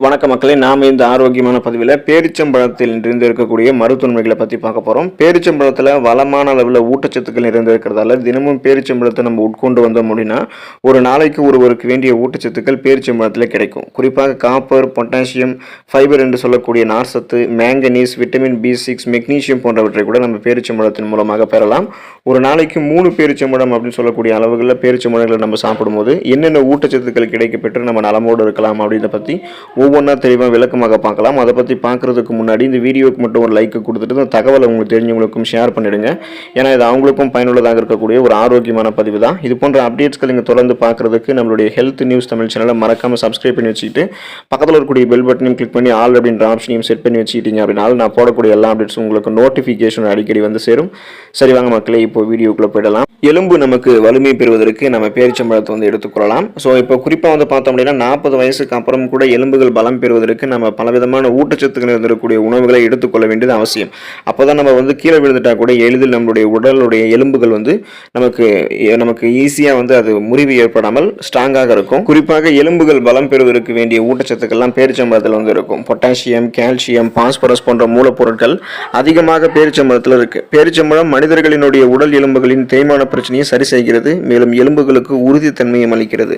வணக்க மக்களே நாம் இந்த ஆரோக்கியமான பதிவில் பேரிச்சம்பழத்தில் நிறைந்து இருக்கக்கூடிய மருத்துவன்மைகளை பற்றி பார்க்க போகிறோம் பேரிச்சம்பழத்தில் வளமான அளவில் ஊட்டச்சத்துக்கள் நிறைந்திருக்கிறதால தினமும் பேரிச்சம்பழத்தை நம்ம உட்கொண்டு வந்தோம் அப்படின்னா ஒரு நாளைக்கு ஒருவருக்கு வேண்டிய ஊட்டச்சத்துக்கள் பேரிச்சம்பழத்தில் கிடைக்கும். குறிப்பாக காப்பர் பொட்டாசியம் ஃபைபர் என்று சொல்லக்கூடிய நார்சத்து manganese vitamin B six magnesium போன்றவற்றை கூட நம்ம பேரிச்சம்பழத்தின் மூலமாக பெறலாம். ஒரு நாளைக்கு மூணு பேரிச்சம்பழம் அப்படின்னு சொல்லக்கூடிய அளவுகளில் பேரிச்சம்பழங்களை நம்ம சாப்பிடும்போது என்னென்ன ஊட்டச்சத்துக்கள் கிடைக்கப்பெற்று நம்ம நலமோடு இருக்கலாம் அப்படின்றத பற்றி ஒவ்வொன்றா தெளிவாக விளக்கமாக பார்க்கலாம். அதை பற்றி பார்க்குறதுக்கு முன்னாடி இந்த வீடியோவுக்கு மட்டும் ஒரு லைக் கொடுத்துட்டு இந்த தகவலை உங்களுக்கு தெரிஞ்சவங்களுக்கும் ஷேர் பண்ணிவிடுங்க ஏன்னா இது அவங்களுக்கும் பயனுள்ளதாக இருக்கக்கூடிய ஒரு ஆரோக்கியமான பதிவு தான். இது போன்ற அப்டேட்ஸ்கள் நீங்கள் தொடர்ந்து பார்க்குறதுக்கு நம்மளுடைய ஹெல்த் நியூஸ் தமிழ் சேனலை மறக்காமல் சப்ஸ்கிரைப் பண்ணி வச்சுக்கிட்டு பக்கத்தில் இருக்கக்கூடிய பெல் பட்டனையும் கிளிக் பண்ணி ஆல் அப்படின்ற ஆப்ஷனையும் செட் பண்ணி வச்சுக்கிட்டீங்க அப்படின்னா நான் போடக்கூடிய எல்லா அப்டேட்ஸும் உங்களுக்கு நோட்டிஃபிகேஷன் அடிக்கடி வந்து சேரும். சரி வாங்க மக்களே இப்போ வீடியோக்குள்ளே போயிடலாம். எலும்பு நமக்கு வலிமை பெறுவதற்கு நம்ம பேரிச்சம்பழத்தை வந்து எடுத்துக்கொள்ளலாம் ஸோ இப்போ குறிப்பாக வந்து பார்த்தோம் அப்படின்னா நாற்பது வயசுக்கு அப்புறம் கூட எலும்புகள் பலம் பெறுவதற்கு நம்ம பலவிதமான ஊட்டச்சத்துக்கள் இருந்திருக்கக்கூடிய உணவுகளை எடுத்துக்கொள்ள வேண்டியது அவசியம். அப்போ தான் நம்ம வந்து கீழே விழுந்துட்டா கூட எளிதில் நம்மளுடைய உடலுடைய எலும்புகள் வந்து நமக்கு நமக்கு ஈஸியாக வந்து அது முறிவு ஏற்படாமல் ஸ்ட்ராங்காக இருக்கும். குறிப்பாக எலும்புகள் பலம் பெறுவதற்கு வேண்டிய ஊட்டச்சத்துக்கள்லாம் பேரிச்சம்பழத்தில் வந்து இருக்கும். பொட்டாசியம் கால்சியம் பாஸ்பரஸ் போன்ற மூலப்பொருட்கள் அதிகமாக பேரிச்சம்பழத்தில் இருக்கு. பேரிச்சம்பழம் மனிதர்களினுடைய உடல் எலும்புகளின் தேய்மான பிரச்சனையை சரி செய்கிறது மேலும் எலும்புகளுக்கு உறுதித்தன்மையும் அளிக்கிறது.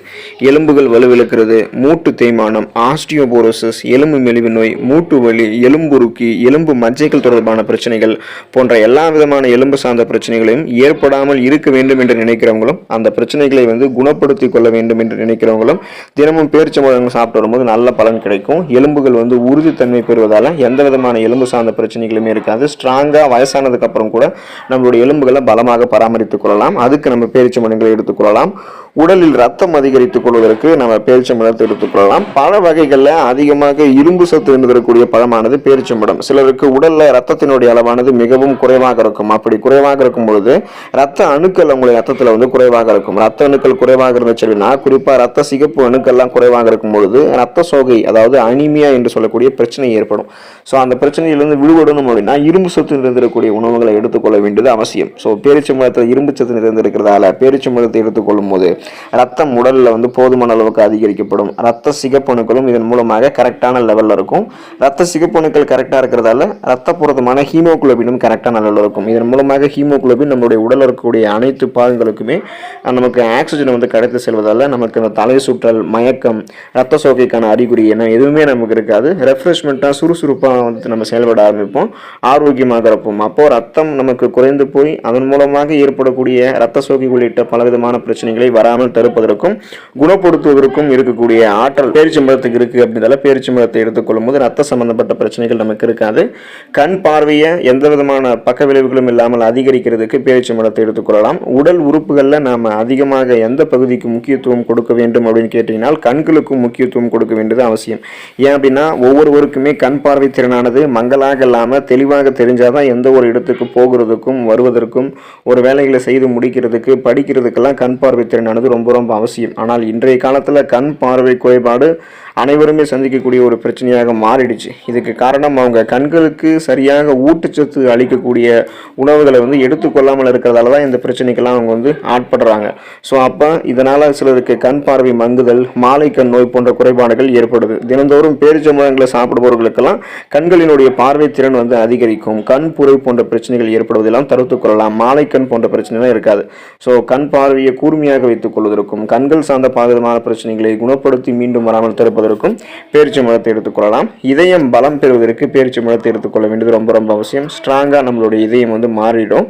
எலும்புகள் வலுவிழக்கிறது மூட்டு தேய்மானம் ஆஸ்டியோ ஆஸ்டியோபோரோசிஸ் எலும்பு மெலிவு நோய் மூட்டு வலி எலும்புருக்கி எலும்பு மஜ்ஜைகள் தொடர்பான பிரச்சனைகள் போன்ற எல்லா விதமான எலும்பு சார்ந்த பிரச்சனைகளையும் ஏற்படாமல் இருக்க வேண்டும் என்று நினைக்கிறவங்களும் அந்த பிரச்சனைகளை வந்து குணப்படுத்திக் கொள்ள வேண்டும் என்று நினைக்கிறவங்களும் தினமும் பேரிச்சம்பழங்கள் சாப்பிட்டு வரும்போது நல்ல பலன் கிடைக்கும். எலும்புகள் வந்து உறுதித்தன்மை பெறுவதால் எந்த விதமான எலும்பு சார்ந்த பிரச்சனைகளுமே இருக்காது. ஸ்ட்ராங்காக வயசானதுக்கு அப்புறம் கூட நம்மளுடைய எலும்புகளை பலமாக பராமரித்துக் கொள்ளலாம். அதுக்கு நம்ம பேரிச்சம்பழங்களை எடுத்துக்கொள்ளலாம் உடலில் ரத்தம் அதிகரித்துக் கொள்வதற்கு நம்ம பேரிச்சம்பழத்தை எடுத்துக்கொள்ளலாம் பல வகைகளில் அதிகமாக இரும்பு சத்து இருந்து தரக்கூடிய பழமானது பேரிச்சம்பழம். சிலருக்கு உடல்ல ரத்தத்தினுடைய அளவானது மிகவும் குறைவாக இருக்கும். அப்படி குறைவாக இருக்கும் பொழுது ரத்த அணுக்கள் அவங்களுடைய ரத்தத்தில் வந்து குறைவாக இருக்கும். ரத்த அணுக்கள் குறைவாக இருந்துச்சு அப்படின்னா குறிப்பா ரத்த சிகப்பு அணுக்கள்லாம் குறைவாக இருக்கும் பொழுது ரத்த சோகை அதாவது அனிமியா என்று சொல்லக்கூடிய பிரச்சனை ஏற்படும். ஸோ அந்த பிரச்சனையிலிருந்து விடுபடணும் அப்படின்னா இரும்பு சத்து நிறைந்திருக்கக்கூடிய உணவுகளை எடுத்துக்கொள்ள வேண்டியது அவசியம். ஸோ பேரிச்சம்பழத்தில் இரும்பு சத்து நிறைந்திருக்கிறதால பேரிச்சம்பழத்தை எடுத்துக்கொள்ளும் போது ரத்தம் உடலில் வந்து போதுமான அளவுக்கு அதிகரிக்கப்படும். ரத்த சிகப்பணுக்களும் இதன் மூலம் மூலமாக கரெக்டான லெவலில் இருக்கும். ரத்த சிகப்பணுக்கள் கரெக்டாக இருக்கிறதால ரத்தப்புறத்தமான ஹீமோகுளோபினும் கரெக்டான லெவலில் இருக்கும். இதன் மூலமாக ஹீமோகுளோபின் நம்மளுடைய உடலில் இருக்கக்கூடிய அனைத்து பாகங்களுக்குமே நமக்கு ஆக்சிஜன் வந்து கடத்தி செல்வதால் நமக்கு அந்த தலை சுற்றல் மயக்கம் ரத்த சோகைக்கான அறிகுறி என்ன எதுவுமே நமக்கு இருக்காது. ரெஃப்ரெஷ்மெண்ட்டாக சுறுசுறுப்பாக வந்து நம்ம செயல்பட ஆரம்பிப்போம். ஆரோக்கியமாக இருப்போம் அப்போது ரத்தம் நமக்கு குறைந்து போய் அதன் மூலமாக ஏற்படக்கூடிய ரத்த சோகை உள்ளிட்ட பலவிதமான பிரச்சனைகளை வராமல் தடுப்பதற்கும் குணப்படுத்துவதற்கும் இருக்கக்கூடிய ஆற்றல் பேரிச்சம்பழத்துக்கு இருக்குது இதில் பேரிச்சி மரத்தை எடுத்துக்கொள்ளும் போது ரத்த சம்பந்தப்பட்ட பிரச்சனைகள் நமக்கு இருக்காது. கண் பார்வையை எந்த விதமான பக்க விளைவுகளும் இல்லாமல் அதிகரிக்கிறதுக்கு பேரிச்சம்பழத்தை எடுத்துக்கொள்ளலாம் உடல் உறுப்புகளில் நாம் அதிகமாக எந்த பகுதிக்கு முக்கியத்துவம் கொடுக்க வேண்டும் அப்படின்னு கேட்டிங்கன்னா கண்களுக்கும் முக்கியத்துவம் கொடுக்க வேண்டியது அவசியம். ஏன் அப்படின்னா ஒவ்வொருவருக்குமே கண் பார்வை திறனானது மங்கலாக இல்லாமல் தெளிவாக தெரிஞ்சாதான் எந்த ஒரு இடத்துக்கு போகிறதுக்கும் வருவதற்கும் ஒரு வேலைகளை செய்து முடிக்கிறதுக்கு படிக்கிறதுக்கெல்லாம் கண் பார்வை திறனானது ரொம்ப ரொம்ப அவசியம். ஆனால் இன்றைய காலத்தில் கண் பார்வை குறைபாடு அனைவருமே சந்திக்கக்கூடிய ஒரு பிரச்சனையாக மாறிடுச்சு. இதுக்கு காரணம் அவங்க கண்களுக்கு சரியாக ஊட்டச்சத்து அளிக்கக்கூடிய உணவுகளை வந்து எடுத்துக்கொள்ளாமல் இருக்கிறதால தான் இந்த பிரச்சனைக்கெல்லாம் அவங்க வந்து ஆட்படுறாங்க. ஸோ அப்போ இதனால் சிலருக்கு கண் பார்வை மங்குதல் மாலை கண் நோய் போன்ற குறைபாடுகள் ஏற்படுது. தினந்தோறும் பேரிச்சம்பழங்களை சாப்பிடுபவர்களுக்கெல்லாம் கண்களினுடைய பார்வை திறன் வந்து அதிகரிக்கும். கண் புரை போன்ற பிரச்சனைகள் ஏற்படுவதெல்லாம் தடுத்துக் கொள்ளலாம். மாலை கண் போன்ற பிரச்சனைலாம் இருக்காது. ஸோ கண் பார்வையை கூர்மையாக வைத்துக் கொள்வதற்கும் கண்கள் சார்ந்த பாதகமான பிரச்சனைகளை குணப்படுத்தி மீண்டும் வராமல் இருக்கும். பேரிச்சை பேரிச்சம்பழத்தை எடுத்துக்கொள்ளலாம் இதயம் பலம் பெறுவதற்கு பேரிச்சை பேரிச்சம்பழத்தை எடுத்துக்கொள்ள வேண்டியது ரொம்ப ரொம்ப அவசியம். ஸ்ட்ராங்காக நம்மளுடைய இதயம் வந்து மாறிடும்.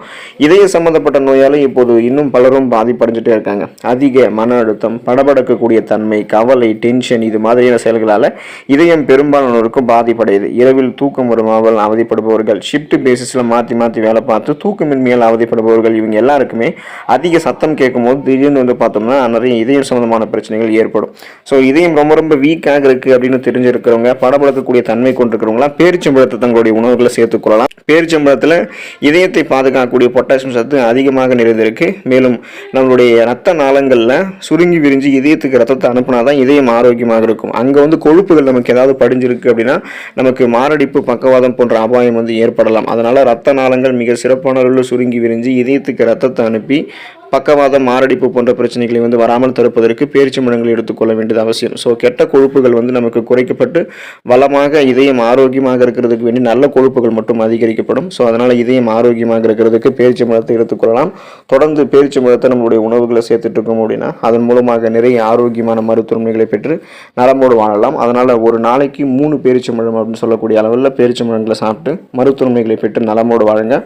இதய சம்பந்தப்பட்ட நோயாலும் இப்போது இன்னும் பலரும் பாதிப்படைஞ்சிட்டே இருக்காங்க. அதிக மன அழுத்தம் படபடக்கக்கூடிய தன்மை கவலை டென்ஷன் இது மாதிரியான செயல்களால் இதயம் பெரும்பாலானோருக்கும் பாதிப்படையுது. இரவில் தூக்கம் வருமாவல் அவதிப்படுபவர்கள் ஷிஃப்ட் பேசிஸில் மாற்றி மாற்றி வேலை பார்த்து தூக்கமின்மையால் அவதிப்படுபவர்கள் இவங்க எல்லாருக்குமே அதிக சத்தம் கேட்கும்போது திடீர்னு வந்து பார்த்தோம்னா நிறைய இதயம் சம்பந்தமான பிரச்சனைகள் ஏற்படும். ஸோ இதயம் ரொம்ப ரொம்ப வீக் வீக்காக இருக்குது அப்படின்னு தெரிஞ்சிருக்கிறவங்க படபடக்கக்கூடிய தன்மை கொண்டிருக்கிறவங்களாம் பேரிச்சம்பழத்தை தங்களுடைய உணவுகளை சேர்த்துக்கொள்ளலாம் பேரிச்சம்பழத்தில் இதயத்தை பாதுகாக்கக்கூடிய பொட்டாசியம் சத்து அதிகமாக நிறைந்திருக்கு. மேலும் நம்மளுடைய ரத்த நாளங்களில் சுருங்கி விரிஞ்சு இதயத்துக்கு ரத்தத்தை அனுப்புனா தான் இதயம் ஆரோக்கியமாக இருக்கும். அங்கே வந்து கொழுப்புகள் நமக்கு ஏதாவது படிஞ்சிருக்கு அப்படின்னா நமக்கு மாரடைப்பு பக்கவாதம் போன்ற அபாயம் வந்து ஏற்படலாம். அதனால் ரத்த நாளங்கள் மிக சிறப்பான அளவில் சுருங்கி விரிஞ்சு இதயத்துக்கு ரத்தத்தை அனுப்பி பக்கவாதம் மாரடைப்பு போன்ற பிரச்சனைகளை வந்து வராமல் தடுப்பதற்கு மரங்களை எடுத்துக்கொள்ள வேண்டியது அவசியம். ஸோ கெட்ட கொழுப்புகள் வந்து நமக்கு குறைக்கப்பட்டு வளமாக இதயம் ஆரோக்கியமாக இருக்கிறதுக்கு வேண்டி நல்ல கொழுப்புகள் மட்டும் அதிகரிக்கப்படும். ஸோ அதனால் இதயம் ஆரோக்கியமாக இருக்கிறதுக்கு பேரிச்சம்பழத்தை எடுத்துக்கொள்ளலாம். தொடர்ந்து பேரிச்சம்பழத்தை நம்மளுடைய உணவுகளை சேர்த்துட்டு இருக்கோம் அப்படின்னா அதன் மூலமாக நிறைய ஆரோக்கியமான மருத்துவமனைகளை பெற்று நலமோடு வாழலாம். அதனால் ஒரு நாளைக்கு மூணு பேரிச்சம்பழம் அப்படின்னு சொல்லக்கூடிய அளவில் பேரிச்சம்பழங்களை சாப்பிட்டு மருத்துவமனைகளை பெற்று நலமோடு வாழுங்க.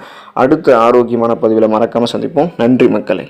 அடுத்த ஆரோக்கியமான பதிவில் மறக்காமல் சந்திப்போம். நன்றி மக்களை.